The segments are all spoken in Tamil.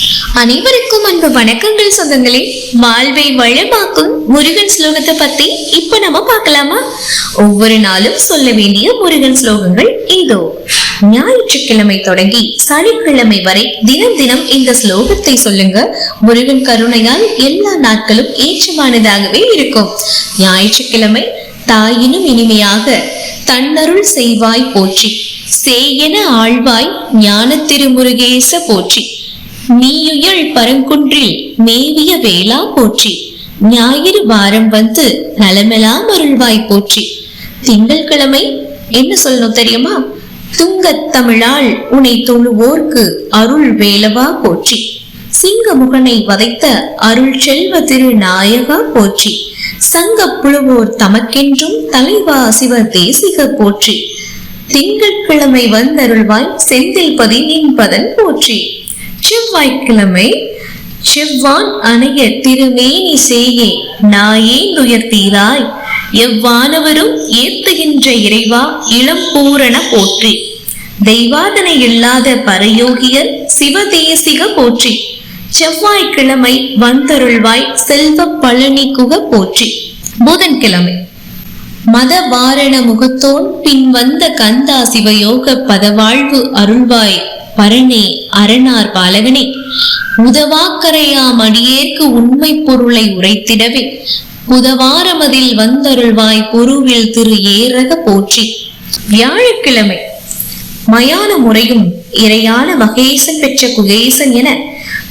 அனைவருக்கும் அன்பு வணக்கங்கள் சொந்தங்களே. வாழ்வை வளமாக்கும் முருகன் ஸ்லோகத்தை பத்தி இப்ப நம்ம பார்க்கலாமா? ஒவ்வொரு நாளும் சொல்ல வேண்டிய முருகன் ஸ்லோகங்கள் இதோ. ஞாயிற்றுக்கிழமை தொடங்கி சனிக்கிழமை வரை தினம் தினம் இந்த ஸ்லோகத்தை சொல்லுங்க. முருகன் கருணையால் எல்லா நாட்களும் ஏற்றமானதாகவே இருக்கும். ஞாயிற்றுக்கிழமை தாயினும் இனிமையாக தன்னருள் செய்வாய் போற்றி. சேயென ஆழ்வாய் ஞான திருமுருகேச போற்றி. நீயுயல் பரங்குன்றில் மேவிய வேளா போற்றி. ஞாயிறு வாரம் வந்து நலமெலாம் அருள்வாய் போற்றி. திங்கட்கிழமை என்ன சொல்லணும் தெரியுமா? துங்கத் தமிழால் உனை தொழுவோர்க்கு அருள் வேலவா போற்றி. சிங்கமுகனை வதைத்த அருள் செல்வ திரு நாயகா போற்றி. சங்க புழுவோர் தமக்கென்றும் தலைவா சிவ தேசிக போற்றி. திங்கட்கிழமை வந்தருள்வாய் செந்தில் பதினின் நின்பதன் போற்றி. செவ்வாய்க்கிழமை செவ்வான் அணைய திருமேனி சேயே நாயே துயர்த்தீராய் எவ்வானவரும் ஏத்துகின்ற இறைவா இளம் பூரண போற்றி. தெய்வாதனை இல்லாத பரயோகியர் சிவதேசிக போற்றி. செவ்வாய்க்கிழமை வந்தருள்வாய் செல்வ பழனி குக போற்றி. புதன்கிழமை மத வாரண முகத்தோன் பின் வந்த கந்தா சிவயோக பதவாழ்வு அருள்வாய். பரணே அரணார் பாலகனே உதவாக்கரையாம் அடியேற்கு உண்மை பொருளை உரைத்திடவே புதவாரமதில் வந்தருள்வாய் பொருவில் திரு ஏரக போற்றி. வியாழக்கிழமை மயான முறையும் இறையான மகேசன் பெற்ற குகேசன் என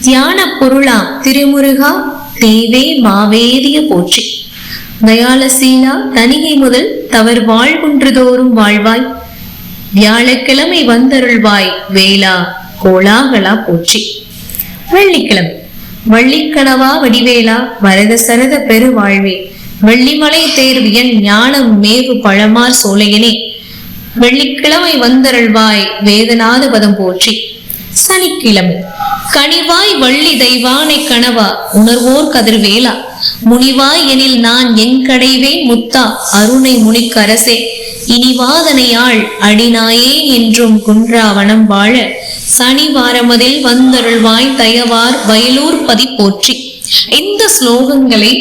தியான பொருளாம் திருமுருகா தேவே மாவேதிய போற்றி. தயாலசீலா தனிகை முதல் தவர் வாழ்குன்றுதோறும் வாழ்வாய். வியாழக்கிழமை வந்தருள்வாய். வேளா கோலாகலா போச்சு வெள்ளிக்கிழமை. வள்ளிக்கணவா வடிவேலா வரத சரத பெருவாழ்வே. வெள்ளிமலை தேர்வியன் ஞானம் மேவு பழமார் சோலையனே. வெள்ளிக்கிழமை வந்தருள்வாய் வேதநாத பதம் போற்றி. சனிக்கிழமை. கனிவாய் வள்ளி தெய்வானை கனவா உணர்வோர் கதிர்வேலா முனிவாய் எனில் நான் எங்கடைவேன் முத்தா அருணை முனிக்கரசே. இனிவாதனையாள் அடிநாயே என்றும் குன்றாவனம் வாழ சனி வாரமதில் வந்தருள்வாய் தயவார் வயலூர் பதி போற்றி. இந்த ஸ்லோகங்களை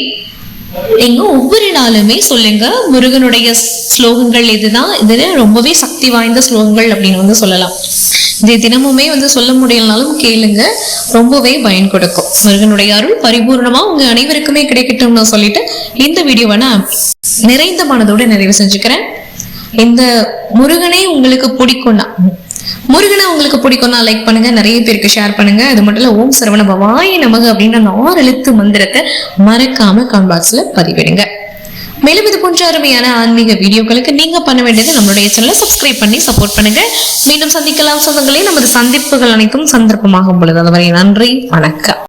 எங்க ஒவ்வொரு நாளுமே சொல்லுங்க. முருகனுடைய ஸ்லோகங்கள் இதுதான் இதுல ரொம்பவே சக்தி வாய்ந்த ஸ்லோகங்கள் அப்படின்னு வந்து சொல்லலாம். இது தினமுமே வந்து சொல்ல முடியலனாலும் கேளுங்க. ரொம்பவே பயன் கொடுக்கும். முருகனுடைய அருள் பரிபூர்ணமா உங்க அனைவருக்குமே கிடைக்கட்டும்னு சொல்லிட்டு இந்த வீடியோவை நான் நிறைந்த மனதோட நிறைவு செஞ்சுக்கிறேன். இந்த முருகனே உங்களுக்கு பிடிக்கும்னா முருகனை உங்களுக்கு பிடிக்கும்னா லைக் பண்ணுங்க நிறைய பேருக்கு ஷேர் பண்ணுங்க. அது மட்டும் இல்ல ஓம் சரவண பவாய நமக அப்படின்னு அந்த ஆறு எழுத்து மந்திரத்தை மறக்காம கமெண்ட் பாக்ஸ்ல பதிவிடுங்க. மேலும் இது போன்ற அருமையான ஆன்மீக வீடியோக்களுக்கு நீங்க பண்ண வேண்டியது நம்மளுடைய சேனலை சப்ஸ்கிரைப் பண்ணி சப்போர்ட் பண்ணுங்க. மீண்டும் சந்திக்கலாம். சொந்தங்களே நமது சந்திப்புகள் அனைத்தும் சந்தர்ப்பமாகும் பொழுது. அதுவரை நன்றி வணக்கம்.